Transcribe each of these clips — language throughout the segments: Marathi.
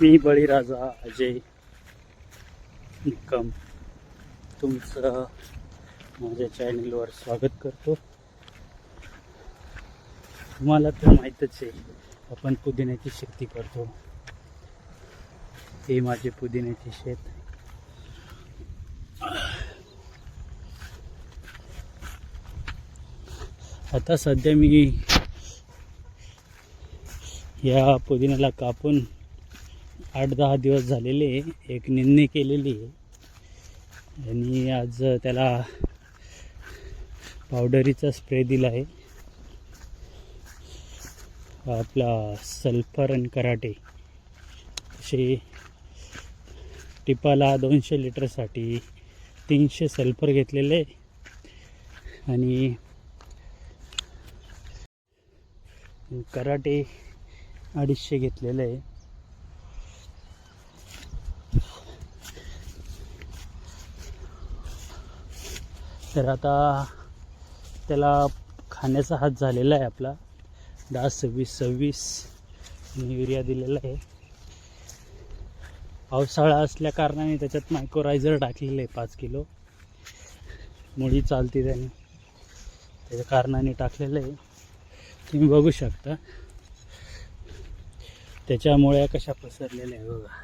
मी बळीराजा अजय. निकम. तुमचं माझ्या चॅनलवर स्वागत करतो. तुम्हाला तर माहीतच आहे आपण पुदिन्याची शेती करतो. हे माझे पुदिन्याचे शेत. आता सध्या मी या पुदिन्याला कापून आठ दहा दिवस झालेले एक निंदणी केलेली आहे. आणि आज त्याला पावडरीचा स्प्रे दिला आहे. आपला सल्फर आणि कराटे. असे टिपाला दोनशे लिटरसाठी तीनशे सल्फर घेतलेले आहे. आणि कराटे अडीचशे घेतलेलं आहे. तर आता त्याला खाण्याचा हात झालेला आहे आपला. दहा सव्वीस सव्वीस युरिया दिलेला आहे. पावसाळा असल्या कारणाने त्याच्यात मायक्रोरायझर टाकलेलं आहे पाच किलो. मुळी चालते त्याने. त्याच्या कारणाने टाकलेलं आहे. तुम्ही बघू शकता. त्याच्यामुळे कशा पसरलेल्या आहे बघा.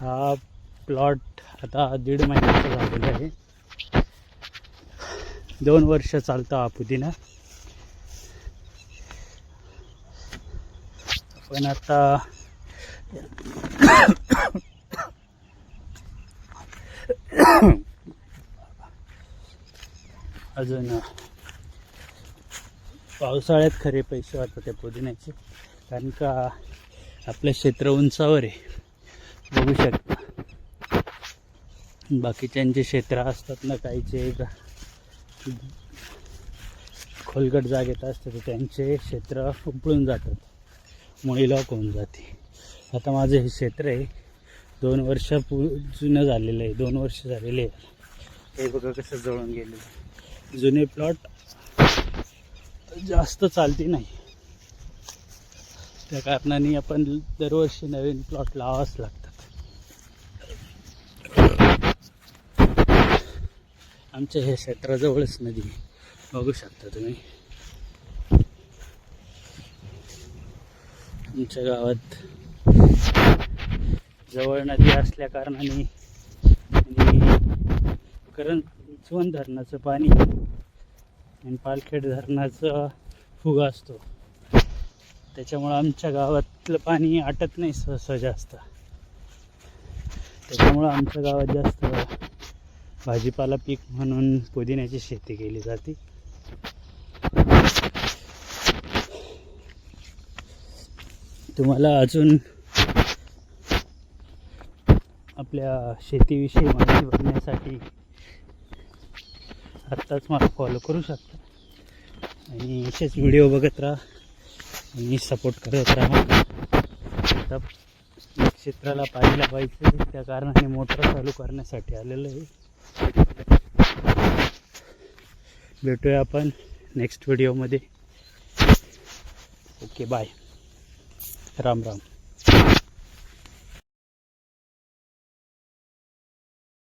हा प्लॉट आता दीड महिन्याचा झालेला आहे. दोन वर्ष चालतं हा पुदिना. पण आता अजून पावसाळ्यात खरे पैसे वाटत त्या पुदिन्याचे. कारण का आपलं क्षेत्र उंचावर आहे. बघू शकतो. बाकीच्यांचे क्षेत्र असतात ना काहीचे खोलगट जागेत असतात तर त्यांचे क्षेत्र उपळून जातात मुळी लॉक होऊन जाते. आता माझं हे क्षेत्र आहे दोन वर्ष पू जुनं झालेलं आहे दोन वर्ष झालेले आहे. हे बघा कसं जळून गेलेलं आहे. जुने प्लॉट जास्त चालते नाही. त्या कारणाने आपण दरवर्षी नवीन प्लॉट लावावाच लागतो. आमच्या हे क्षेत्राजवळच नदी बघू शकता तुम्ही. आमच्या गावात जवळ नदी असल्या कारणाने करण करंजवन धरणाचं पाणी आणि पालखेड धरणाचा फुगा असतो. त्याच्यामुळं आमच्या गावातलं पाणी आटत नाही सहसा जास्त. त्याच्यामुळं आमच्या गावात जास्त भाजीपाला पीक म्हणून पुदिन्याची शेती केली जाते. तुम्हाला अजून आपल्या शेतीविषयी माहिती बघण्यासाठी आत्ताच मला फॉलो करू शकता. आणि असेच व्हिडिओ बघत राहा. आणि सपोर्ट करत राहा. आता क्षेत्राला पाहायला पाहिजे. त्या कारणाने मोटर चालू करण्यासाठी आलेलं आहे. भेटूया आपण नेक्स्ट व्हिडिओमध्ये ओके बाय राम राम.